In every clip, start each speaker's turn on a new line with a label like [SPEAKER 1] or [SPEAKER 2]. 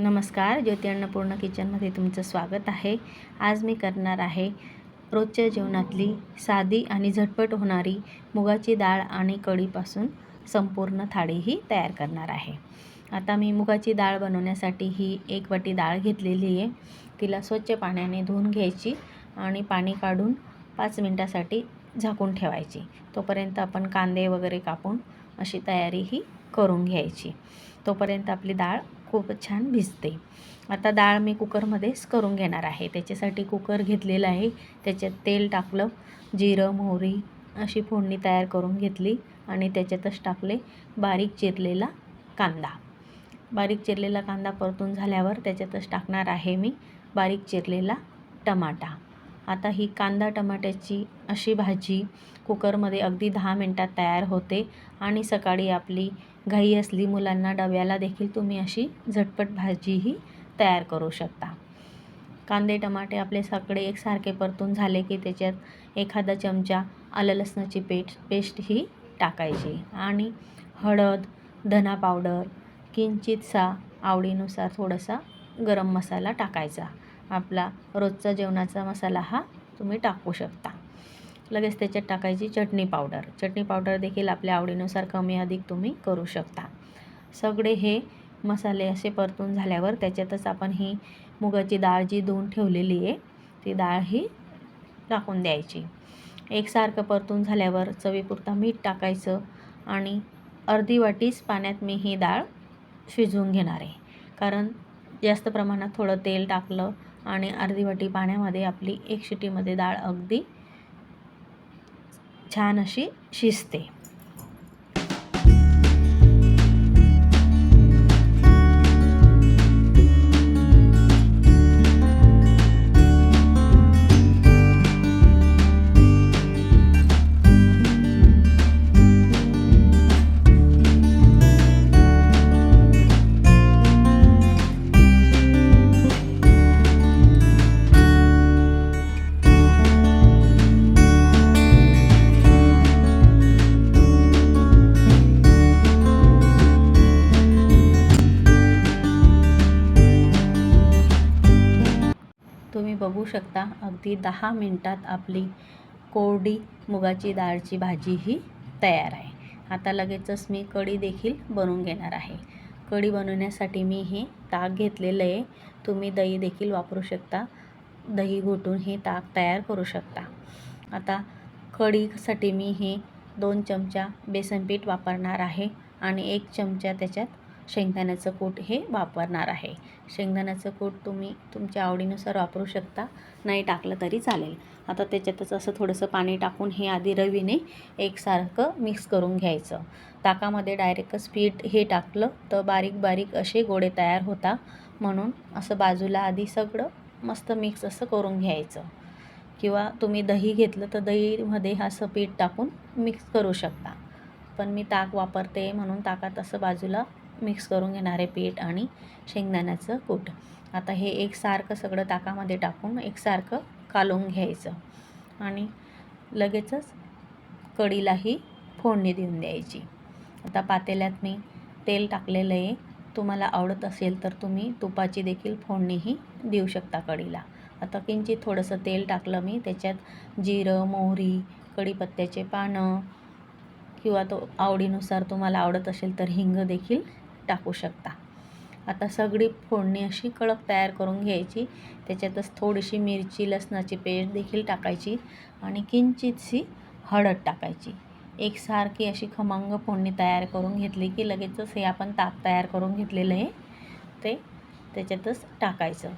[SPEAKER 1] नमस्कार ज्योती अन्नपूर्ण किचनमध्ये तुमचं स्वागत आहे. आज मी करणार आहे रोजच्या जेवणातली साधी आणि झटपट होणारी मुगाची डाळ आणि कढीपासून संपूर्ण थाळी ही तयार करणार आहे. आता मी मुगाची डाळ बनवण्यासाठी ही एक वाटी डाळ घेतलेली आहे. तिला स्वच्छ पाण्याने धुवून घ्यायची आणि पाणी काढून पाच मिनटासाठी झाकून ठेवायची. तोपर्यंत आपण कांदे वगैरे कापून अशी तयारी ही करून घ्यायची. तोपर्यंत आपली डाळ खूप छान भिजते. आता डाळ मी कुकरमध्येच करून घेणार आहे. त्याच्यासाठी कुकर घेतलेला आहे. त्याच्यात तेल टाकलं जिरं मोहरी अशी फोडणी तयार करून घेतली आणि त्याच्यातच टाकले बारीक चिरलेला कांदा. बारीक चिरलेला कांदा परतून झाल्यावर त्याच्यातच टाकणार आहे मी बारीक चिरलेला टमाटा. आता ही कांदा टमाट्याची अशी भाजी कुकरमध्ये अगदी दहा मिनटात तयार होते आणि सकाळी आपली घाई असली मुलांना डब्याला देखील तुम्ही अशी झटपट भाजीही तयार करू शकता. कांदे टमाटे आपले सगळे एकसारखे परतून झाले की त्याच्यात एखादा चमचा आलं लसणाची पेस्ट पेस्ट ही टाकायची. आणि हळद धना पावडर किंचितसा आवडीनुसार थोडासा गरम मसाला टाकायचा. आपला रोजचा जेवणाचा मसाला हा तुम्ही टाकू शकता. लगेच त्याच्यात टाकायची चटणी पावडर. चटणी पावडर देखील आपल्या आवडीनुसार कमी अधिक तुम्ही करू शकता. सगळे हे मसाले असे परतून झाल्यावर त्याच्यातच आपण ही मुगाची डाळ जी धुवून ठेवलेली आहे ती डाळ ही टाकून द्यायची. एकसारखं परतून झाल्यावर चवीपुरता मीठ टाकायचं आणि अर्धी वाटीच पाण्यात मी ही डाळ शिजवून घेणार आहे. कारण जास्त प्रमाणात थोडं तेल टाकलं आणि अर्धी वाटी पाण्यामध्ये आपली एक शिटीमध्ये डाळ अगदी छान अशी शिजते. बघू शकता अगदी दहा मिनटात आपली कोरडी मुगाची डाळची भाजी ही तयार आहे. आता लगेचच मी कढी देखील बनवून घेणार आहे. कढी बनवण्यासाठी मी हे ताक घेतलेलं आहे. तुम्ही दही देखील वापरू शकता. दही घोटून हे ताक तयार करू शकता. आता कढीसाठी मी हे दोन चमचा बेसन पीठ वापरणार आहे आणि एक चमचा त्याच्यात शेंगदाण्याचं कूट हे वापरणार आहे. शेंगदाण्याचं कूट तुम्ही तुमच्या आवडीनुसार वापरू शकता. नाही टाकलं तरी चालेल. आता त्याच्यातच असं थोडंसं पाणी टाकून हे आधी रवीने एकसारखं मिक्स करून घ्यायचं. ताकामध्ये डायरेक्टच पीठ हे टाकलं तर बारीक बारीक असे गोळे तयार होता. म्हणून असं बाजूला आधी सगळं मस्त मिक्स असं करून घ्यायचं. किंवा तुम्ही दही घेतलं तर दहीमध्ये असं पीठ टाकून मिक्स करू शकता. पण मी ताक वापरते म्हणून ताकात असं बाजूला मिक्स करून घेणारे पीठ आणि शेंगदाण्याचं कूट. आता हे एकसारखं सगळं ताकामध्ये टाकून एकसारखं कालवून घ्यायचं. आणि लगेचच कढीलाही फोडणी देऊन द्यायची. आता पातेल्यात मी तेल टाकलेलं आहे. तुम्हाला आवडत असेल तर तुम्ही तुपाची देखील फोडणीही देऊ शकता कढीला आता किंचित थोडंसं तेल टाकलं मी त्याच्यात जिरं मोहरी कढीपत्त्याचे पानं किंवा तो आवडीनुसार तुम्हाला आवडत असेल तर हिंग देखील टाकू शकता. आता सगळी फोडणी अशी कडक तयार करून घ्यायची. त्याच्यातच थोडीशी मिरची लसणाची पेस्ट देखील टाकायची आणि किंचितशी हळद टाकायची. एकसारखी अशी खमंग फोडणी तयार करून घेतली की लगेचच हे आपण ताक तयार करून घेतलेलं आहे. ते त्याच्यातच टाकायचं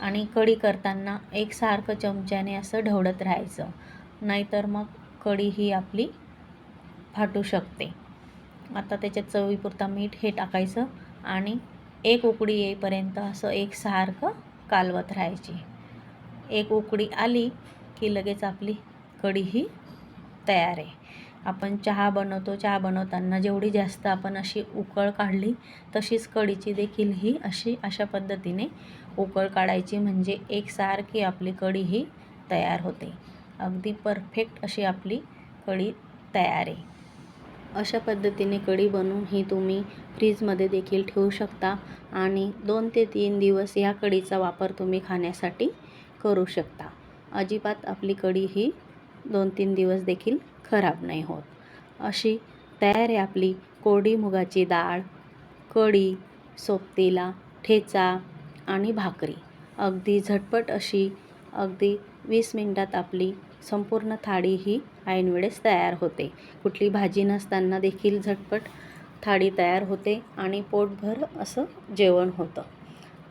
[SPEAKER 1] आणि कढी करताना एकसारखं चमच्याने असं ढवळत राहायचं. नाहीतर मग कढी ही आपली फाटू शकते. आता त्याच्यात चवीपुरता मीठ हे टाकायचं आणि एक उकडी येईपर्यंत असं एकसारखं कालवत राहायची. एक उकडी आली की लगेच आपली कढी ही तयार आहे. आपण चहा बनवतो चहा बनवताना जेवढी जास्त आपण अशी उकळ काढली तशीच कढीची देखील ही अशी अशा पद्धतीने उकळ काढायची म्हणजे एकसारखी आपली कढी ही तयार होते. अगदी परफेक्ट अशी आपली कढी तयार आहे. अशा पद्धतीने कढी बनवून ही तुम्ही फ्रीजमध्ये देखील ठेवू शकता आणि दोन ते तीन दिवस या कढीचा वापर तुम्ही खाण्यासाठी करू शकता. अजिबात आपली कढी ही दोन तीन दिवस देखील खराब नाही होत. अशी तयार आहे आपली कोरडी मुगाची डाळ कढी सोबतीला ठेचा आणि भाकरी. अगदी झटपट अशी अगदी वीस मिनटात आपली संपूर्ण थाळी ही ऐनवेळेस तयार होते. कुठली भाजी नसताना देखील झटपट थाळी तयार होते आणि पोटभर असं जेवण होतं.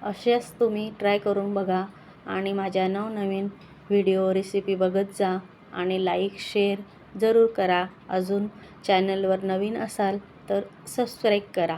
[SPEAKER 1] असेच तुम्ही ट्राय करून बघा आणि माझ्या नवनवीन व्हिडिओ रेसिपी बघत जा आणि लाईक शेअर जरूर करा. अजून चॅनलवर नवीन असाल तर सबस्क्राईब करा.